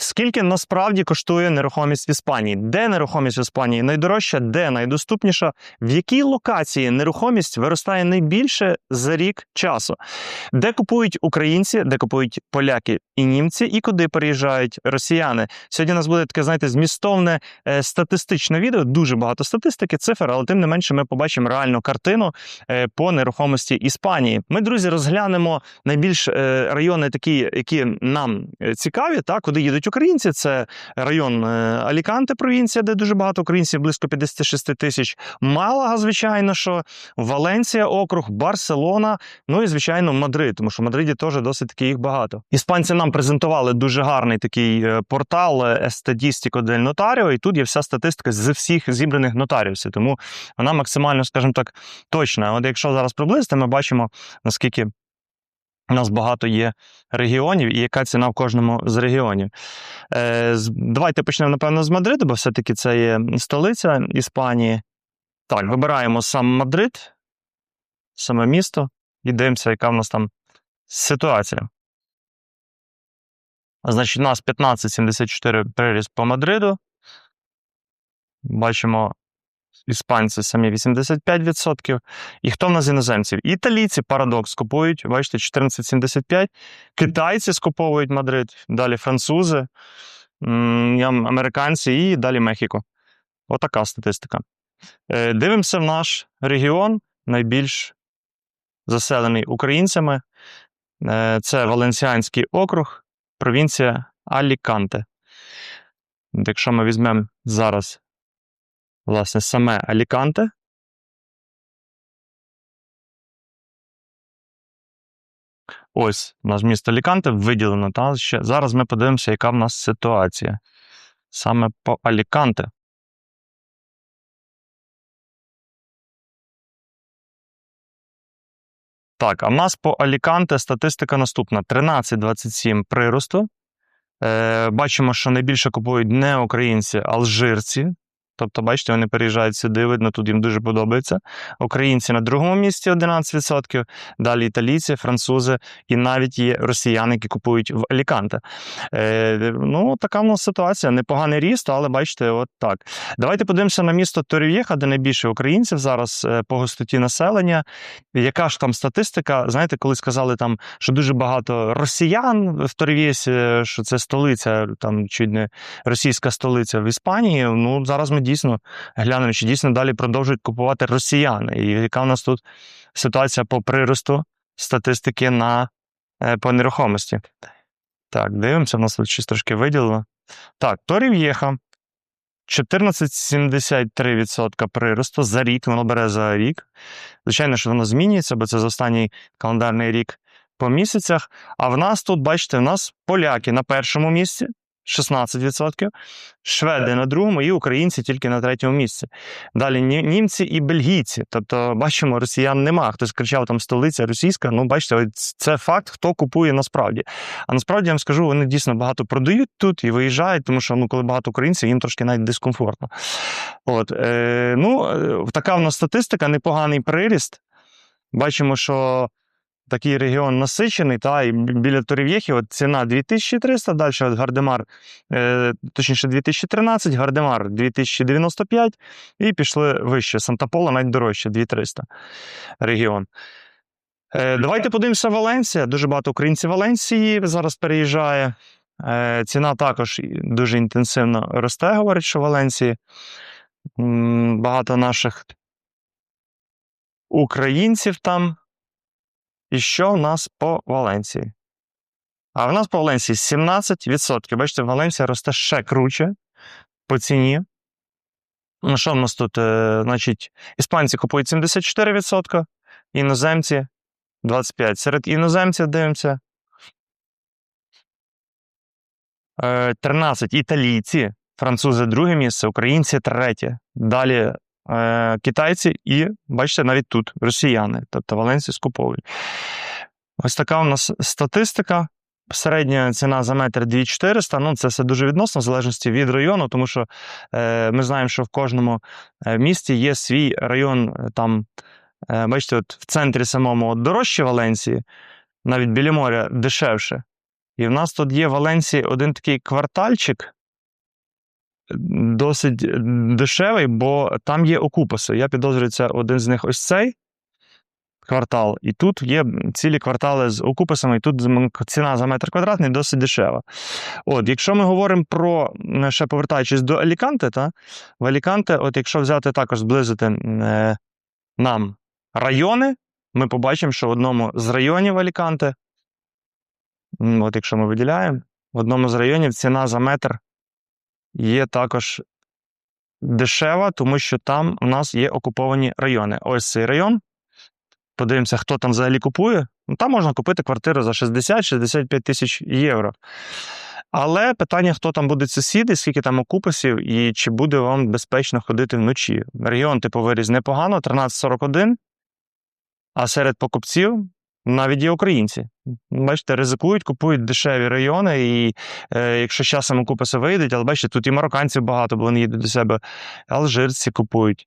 Скільки насправді коштує нерухомість в Іспанії? Де нерухомість в Іспанії найдорожча, де найдоступніша? В якій локації нерухомість виростає найбільше за рік часу? Де купують українці, де купують поляки і німці, і куди переїжджають росіяни? Сьогодні у нас буде таке, знаєте, змістовне е, статистичне відео. Дуже багато статистики, цифр, але тим не менше ми побачимо реальну картину е, по нерухомості Іспанії. Ми, друзі, розглянемо найбільш е, райони, такі, які нам е, цікаві, та куди їдуть українці. Це район е, Аліканте, провінція, де дуже багато українців, близько 56 тисяч. Малага, звичайно, що Валенція, округ, Барселона. Ну і звичайно, Мадрид, тому що в Мадриді теж досить таки їх багато. Іспанці нам презентували дуже гарний такий е, портал е, Estadístico del Notario, і тут є вся статистика з всіх зібраних нотаріусів. Тому вона максимально, скажімо так, точна. От якщо зараз приблизити, ми бачимо наскільки. У нас багато є регіонів, і яка ціна в кожному з регіонів. Е, давайте почнемо, напевно, з Мадриду, бо все-таки це є столиця Іспанії. Так, вибираємо сам Мадрид, саме місто, і дивимося, яка в нас там ситуація. Значить, у нас 15,74 приріст по Мадриду. Бачимо, іспанці самі 85%. І хто в нас іноземців? Італійці, парадокс, купують, бачите, 14,75%. Китайці скуповують Мадрид, далі французи, американці і далі Мехіко. Отака статистика. Е, Дивимося в наш регіон, найбільш заселений українцями. Е, Це Валенсіанський округ, провінція Аліканте. Якщо ми візьмемо зараз, власне, саме Аліканте, ось наш місто Аліканте виділено. Та, ще. Зараз ми подивимося, яка в нас ситуація. Саме по Аліканте. Так, а в нас по Аліканте статистика наступна: 13,27 приросту. Е, бачимо, що найбільше купують не українці, а алжирці. Тобто, бачите, вони переїжджають сюди, видно, тут їм дуже подобається. Українці на другому місці 11%, далі італійці, французи і навіть є росіяни, які купують в Аліканте. Е, ну, така в нас ситуація. Непоганий ріст, але бачите, от так. Давайте подивимося на місто Торів'єха, де найбільше українців зараз е, по густоті населення. Яка ж там статистика? Знаєте, коли сказали там, що дуже багато росіян в Торів'єсі, що це столиця, там чуть не російська столиця в Іспанії. Ну зараз ми дійсно глянемо, чи дійсно далі продовжують купувати росіяни. І яка в нас тут ситуація по приросту статистики на е, по нерухомості? Так, дивимося, в нас тут щось трошки виділено. Так, Торів'єха. 14,73% приросту за рік, воно бере за рік. Звичайно, що воно змінюється, бо це за останній календарний рік по місяцях. А в нас тут, бачите, в нас поляки на першому місці 16%, шведи на другому і українці тільки на третьому місці. Далі німці і бельгійці. Тобто, бачимо, росіян нема. Хтось кричав там столиця російська. Ну, бачите, це факт, хто купує насправді. А насправді я вам скажу, вони дійсно багато продають тут і виїжджають, тому що ну, коли багато українців, їм трошки навіть дискомфортно. От, е, ну, е, така в нас статистика, непоганий приріст. Бачимо, що такий регіон насичений, та, і біля Торів'єхи от ціна 2300, далі от Гардемар, е, точніше 2013, Гардемар 2095, і пішли вище. Санта-Пола навіть дорожче, 2300 регіон. Е, давайте подивимося Валенсія. Дуже багато українців Валенсії зараз переїжджає. Е, ціна також дуже інтенсивно росте, говорить, що в Валенсії. Багато наших українців там. І що в нас по Валенції? А в нас по Валенції 17%. Bачите, Валенція росте ще круче по ціні. Ну, що в нас тут? Е, значить, іспанці купують 74%, іноземці 25%. Серед іноземців дивимося. Е, 13 італійці, французи друге місце, українці третє. Далі е, китайці і, бачите, навіть тут росіяни, тобто Валенсію скуповують. Ось така у нас статистика. Середня ціна за метр 2400. Ну, це все дуже відносно, в залежності від району, тому що е, ми знаємо, що в кожному е, місті є свій район. е, Там, е, бачите, от в центрі самому от дорожче Валенції, навіть біля моря дешевше. І в нас тут є в Валенсії один такий квартальчик, досить дешевий, бо там є окупаси. Я підозрюю, це один з них ось цей квартал. І тут є цілі квартали з окупасами, і тут ціна за метр квадратний досить дешева. От, Якщо ми говоримо про, ще повертаючись до Аліканте, та, в Аліканте, от якщо взяти також зблизити е, нам райони, ми побачимо, що в одному з районів Аліканте, от якщо ми виділяємо, в одному з районів ціна за метр є також дешева, тому що там у нас є окуповані райони. Ось цей район. Подивимося, хто там взагалі купує. Ну, Там можна купити квартиру за 60-65 тисяч євро. Але питання, хто там буде сусіди, скільки там окупасів, і чи буде вам безпечно ходити вночі. Регіон типу виріс непогано, 1341. А серед покупців навіть є українці. Бачите, ризикують, купують дешеві райони, і е, якщо з часом окупаси вийдуть, але бачите, тут і марокканців багато, бо вони їдуть до себе, алжирці купують.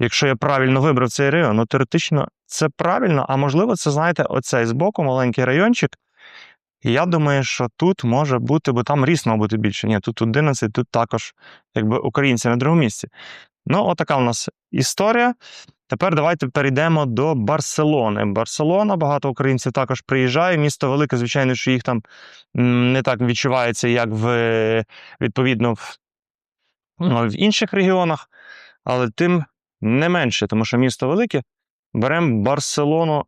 Якщо я правильно вибрав цей район, ну теоретично це правильно, а можливо, це, знаєте, оцей збоку маленький райончик. Я думаю, що тут може бути, бо там ріс має бути більше. Ні, тут 11, тут також якби українці на другому місці. Ну, отака у нас історія. Тепер давайте перейдемо до Барселони. Барселона, багато українців також приїжджає. Місто велике, звичайно, що їх там не так відчувається, як в відповідно в, ну, в інших регіонах, але тим не менше, тому що місто велике. Беремо Барселону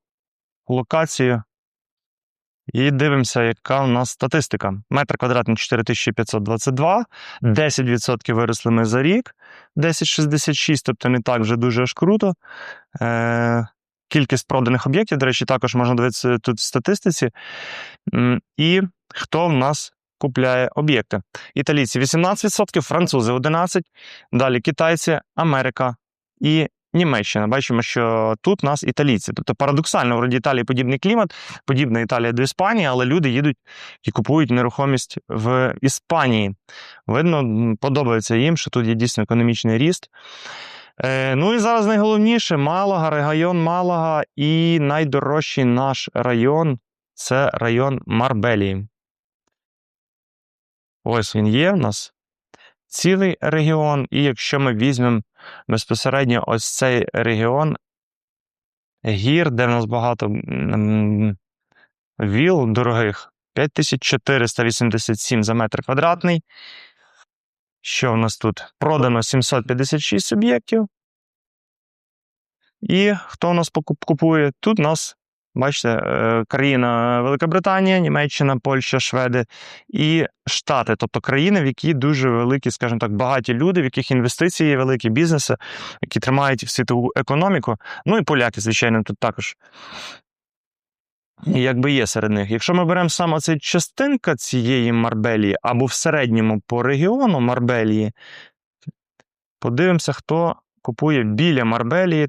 локацію і дивимося, яка у нас статистика. Метр квадратний 4522, 10% виросли ми за рік, 10,66, тобто не так вже дуже аж круто. Е, Кількість проданих об'єктів, до речі, також можна дивитися тут в статистиці. І хто в нас купляє об'єкти? Італійці 18%, французи 11%, далі китайці, Америка і Німеччина. Бачимо, що тут нас італійці. Тобто парадоксально, вроді Італії подібний клімат, подібна Італія до Іспанії, але люди їдуть і купують нерухомість в Іспанії. Видно, подобається їм, що тут є дійсно економічний ріст. Е, Ну і зараз найголовніше Малага, район Малага і найдорожчий наш район це район Марбелії. Ось він є в нас цілий регіон, і якщо ми візьмемо безпосередньо ось цей регіон гір, де в нас багато віл дорогих, 5487 за метр квадратний. Що в нас тут? Продано 756 об'єктів. І хто у нас купує? Тут у нас Бачите, е, країна Велика Британія, Німеччина, Польща, Шведи і Штати, тобто країни, в які дуже великі, скажімо так, багаті люди, в яких інвестиції, великі бізнеси, які тримають світову економіку. Ну і поляки, звичайно, тут також. Якби є серед них. Якщо ми беремо саме цей частинка цієї Марбелії або в середньому по регіону Марбелії, подивимося, хто купує біля Марбелії.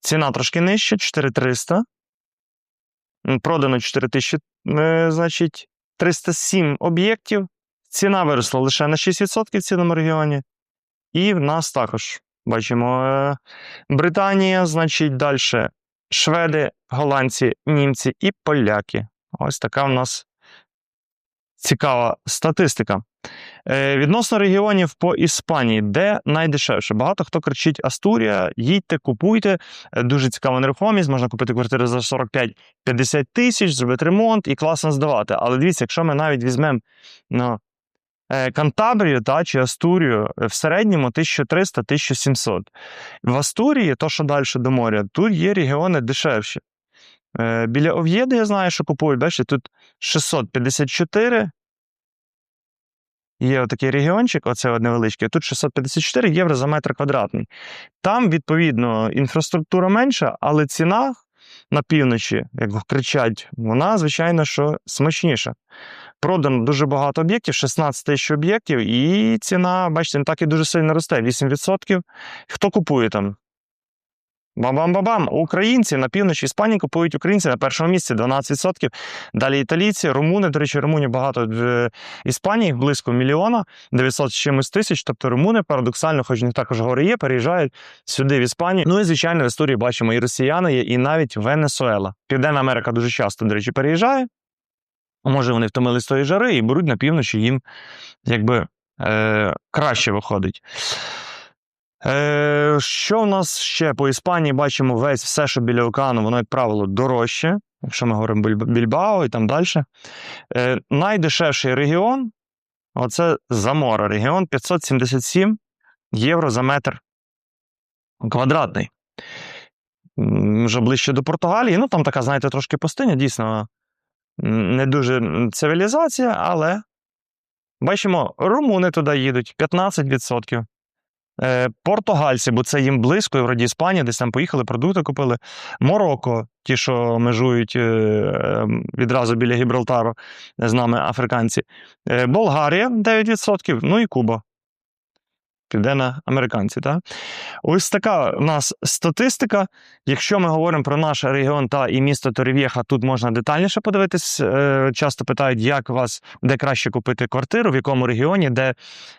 Ціна трошки нижча, 4300 продано 4 тисячі, е, значить, 307 об'єктів. Ціна виросла лише на 6% в цілому регіоні. І в нас також бачимо е, Британія, значить, далі шведи, голландці, німці і поляки. Ось така в нас цікава статистика. Е, відносно регіонів по Іспанії, де найдешевше. Багато хто кричить Астурія, їдьте, купуйте. Е, дуже цікава нерухомість, можна купити квартири за 45-50 тисяч, зробити ремонт і класно здавати. Але дивіться, якщо ми навіть візьмемо ну, е, Кантабрію та, чи Астурію в середньому 1300-1700. В Астурії, то що далі до моря, тут є регіони дешевші. Біля Ов'єди я знаю, що купують. Бачите, тут 654 Є отакий регіончик, оце одне невеличке, тут 654 євро за метр квадратний. Там, відповідно, інфраструктура менша, але ціна на півночі, як кричать, вона, звичайно, що смачніша. Продано дуже багато об'єктів, 16 тисяч об'єктів, і ціна, бачите, не так і дуже сильно росте. 8%. Хто купує там? Бам-бам-бам-бам! Українці на півночі Іспанії купують українці на першому місці 12%. Далі італійці, румуни. До речі, румунів багато в Іспанії, близько мільйона, 900 з чимось тисяч. Тобто румуни парадоксально, хоч них також гори є, переїжджають сюди в Іспанію. Ну і звичайно, в історії бачимо і росіяни є, і навіть Венесуела. Південна Америка дуже часто, до речі, переїжджає. Може, вони втомились тої жари і беруть на півночі їм якби е, краще виходить. Е, що в нас ще по Іспанії бачимо весь все, що біля океану, воно, як правило, дорожче, якщо ми говоримо Біль- Більбао і там далі. Е, найдешевший регіон оце Замора. Регіон 577 євро за метр квадратний. Вже ближче до Португалії. Ну, там така, знаєте, трошки пустиня, дійсно, не дуже цивілізація, але бачимо, румуни туди їдуть 15%. Е, Португальці, бо це їм близько, і вроді Іспанія, десь там поїхали, продукти купили. Марокко, ті, що межують е, е, відразу біля Гібралтару з нами африканці. Е, Болгарія 9%, ну і Куба. Південно-американці. Так? Ось така у нас статистика. Якщо ми говоримо про наш регіон та і місто Торів'єха, тут можна детальніше подивитись. Е, Часто питають, як вас, де краще купити квартиру, в якому регіоні, де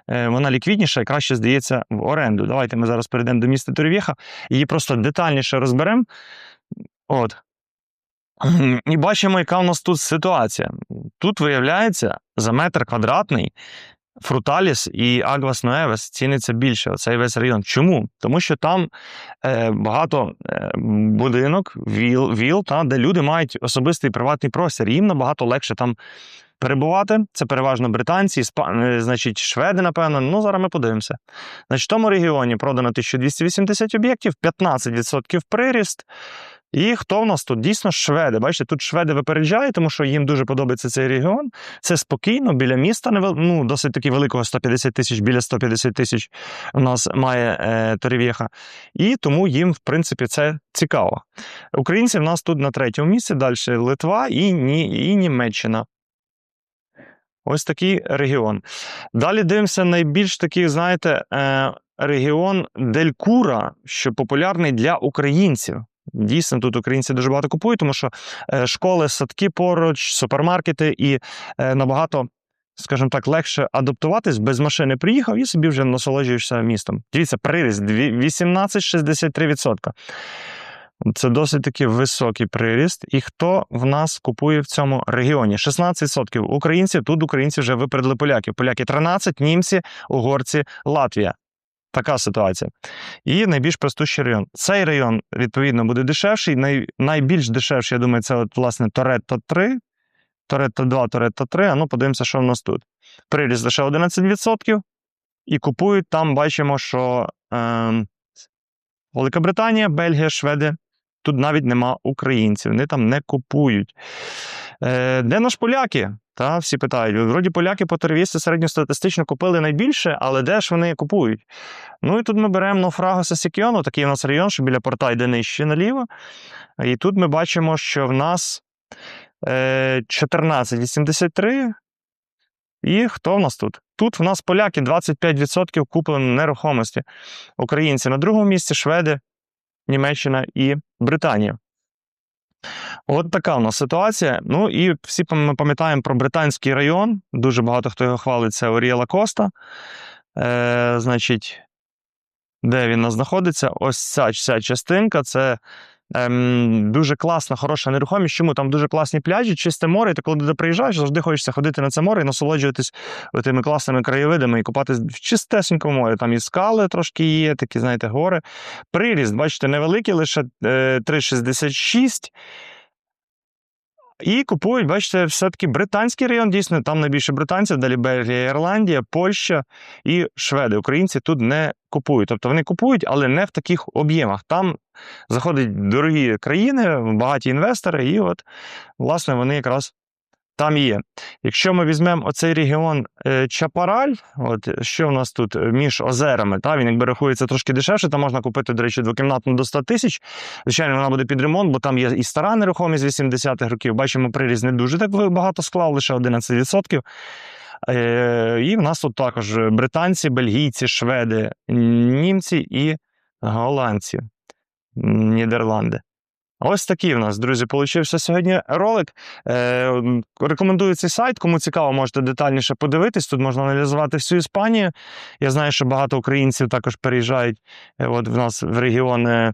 е, вона ліквідніша і краще здається в оренду. Давайте ми зараз перейдемо до міста Торів'єха, її просто детальніше розберемо. От. І бачимо, яка у нас тут ситуація. Тут виявляється за метр квадратний Фруталіс і Агвас Ноевес ціниться більше. Оцей весь район. Чому? Тому що там е, багато е, будинок, віл, віл та, де люди мають особистий приватний простір. Їм набагато легше там перебувати. Це переважно британці, іспа... е, значить, шведи, напевно. Ну, зараз ми подивимося. Значить, в тому регіоні продано 1280 об'єктів, 15% приріст. І хто в нас тут? Дійсно, шведи. Бачите, тут шведи випереджають, тому що їм дуже подобається цей регіон. Це спокійно, біля міста, ну, досить таки великого 150 тисяч, біля 150 тисяч у нас має е, Торів'єха. І тому їм, в принципі, це цікаво. Українці в нас тут на третьому місці, далі Литва і, Ні, і Німеччина. Ось такий регіон. Далі дивимося найбільш такий, знаєте, е, регіон Делькура, що популярний для українців. Дійсно, тут українці дуже багато купують, тому що е, школи, садки поруч, супермаркети і е, набагато, скажімо так, легше адаптуватись, без машини приїхав і собі вже насолоджуєшся містом. Дивіться, приріст дві- 18,63%. Це досить таки високий приріст. І хто в нас купує в цьому регіоні? 16% українців. Тут українці вже випередили поляків. Поляки 13, німці, угорці, Латвія. Така ситуація. І найбільш простущий район. Цей район, відповідно, буде дешевший. Най, найбільш дешевший, я думаю, це от, власне Торетто 3, Торетто 2, Торетто 3. А ну подивимося, що в нас тут. Приріст лише 11%. І купують там, бачимо, що е, Велика Британія, Бельгія, Шведи. Тут навіть нема українців, вони там не купують. Е, де наш поляки? Та, всі питають. Вроді поляки по торгівці середньостатистично купили найбільше, але де ж вони купують? Ну і тут ми беремо Нофрагоса Сікіону, такий у нас район, що біля порта йде нижче наліво. І тут ми бачимо, що в нас е, 14,83. І хто в нас тут? Тут в нас поляки 25% куплено нерухомості. Українці на другому місці, шведи, Німеччина і Британія. От така у нас ситуація. Ну і всі ми пам'ятаємо про британський район. Дуже багато хто його хвалить. Це Орієла Коста. Е, значить, де він нас знаходиться? Ось ця, ця частинка. Це ем, дуже класна, хороша нерухомість. Чому там дуже класні пляжі, чисте море. і Ти коли туди приїжджаєш, завжди хочеться ходити на це море і насолоджуватись тими класними краєвидами і купатись в чистесенькому морі. Там і скали трошки є, такі, знаєте, гори. Приріст, бачите, невеликий, лише е, 3,66. І купують, бачите, все-таки британський район, дійсно, там найбільше британців, далі Бельгія, Ірландія, Польща і Шведи. Українці тут не купують. Тобто вони купують, але не в таких об'ємах. Там заходять дорогі країни, багаті інвестори, і от, власне, вони якраз там є. Якщо ми візьмемо оцей регіон е, Чапараль, от що в нас тут е, між озерами, та, він якби рахується трошки дешевше, там можна купити, до речі, двокімнатну до 100 тисяч. Звичайно, вона буде під ремонт, бо там є і стара нерухомість 80-х років. Бачимо, приріз не дуже так багато склав, лише 11%. Е, і в нас тут також британці, бельгійці, шведи, німці і голландці, Нідерланди. Ось такий в нас, друзі, получився сьогодні ролик. Е, рекомендую цей сайт. Кому цікаво, можете детальніше подивитись. Тут можна аналізувати всю Іспанію. Я знаю, що багато українців також переїжджають е, от в нас в регіон е,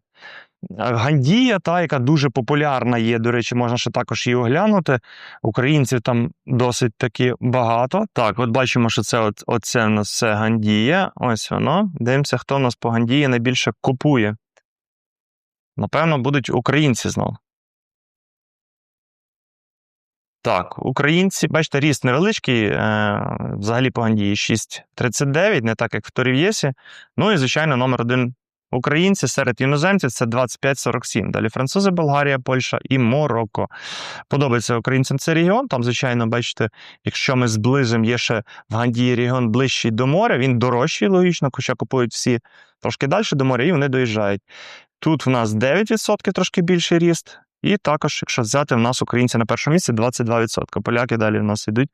Гандія, та, яка дуже популярна є. До речі, можна ще також її оглянути. Українців там досить таки багато. Так, от бачимо, що це от, оце у нас все Гандія. Ось воно. Дивимося, хто у нас по Гандії найбільше купує. Напевно, будуть українці знову. Так, українці, бачите, ріст невеличкий. Е, взагалі по Гандії 6,39, не так як в Торів'єсі. Ну і, звичайно, номер один українці серед іноземців це 25,47. Далі французи, Болгарія, Польща і Марокко. Подобається українцям цей регіон. Там, звичайно, бачите, якщо ми зближимо, є ще в Гандії регіон ближчий до моря, він дорожчий, логічно, хоча купують всі трошки далі до моря, і вони доїжджають. Тут в нас 9% трошки більший ріст. І також, якщо взяти, в нас українці на першому місці 22%. Поляки далі в нас йдуть,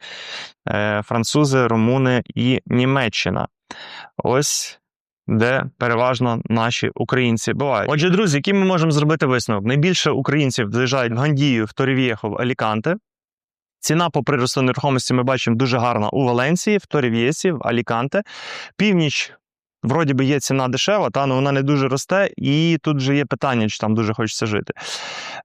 е, французи, румуни і Німеччина. Ось де переважно наші українці бувають. Отже, друзі, який ми можемо зробити висновок? Найбільше українців доїжджають в Гандію, в Торів'єхо, в Аліканте. Ціна по приросту нерухомості ми бачимо дуже гарна у Валенції, в Торів'єсі, в Аліканте. Північ Вроді би є ціна дешева, та але вона не дуже росте, і тут вже є питання, чи там дуже хочеться жити.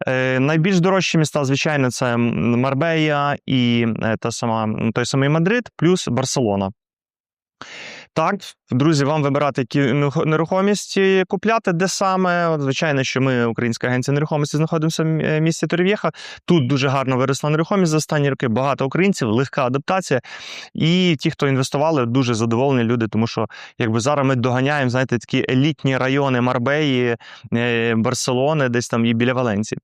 Е, найбільш дорожчі міста, звичайно, це Марбея і е, та сама, той самий Мадрид, плюс Барселона. Так, друзі, вам вибирати які нерухо- нерухомість купляти, де саме. Звичайно, що ми, українська агенція нерухомості, знаходимося в місті Торів'єха. Тут дуже гарно виросла нерухомість за останні роки. Багато українців, легка адаптація. І ті, хто інвестували, дуже задоволені люди, тому що якби зараз ми доганяємо, знаєте, такі елітні райони Марбеї, е, Барселони, десь там і біля Валенції.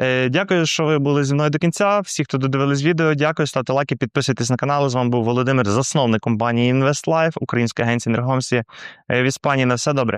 Е, Дякую, що ви були зі мною до кінця. Всі, хто додивились відео, дякую, ставте лайки, підписуйтесь на канал. З вами був Володимир, засновник компанії InvestLife, українська агенція нерухомості е, в Іспанії. На все добре.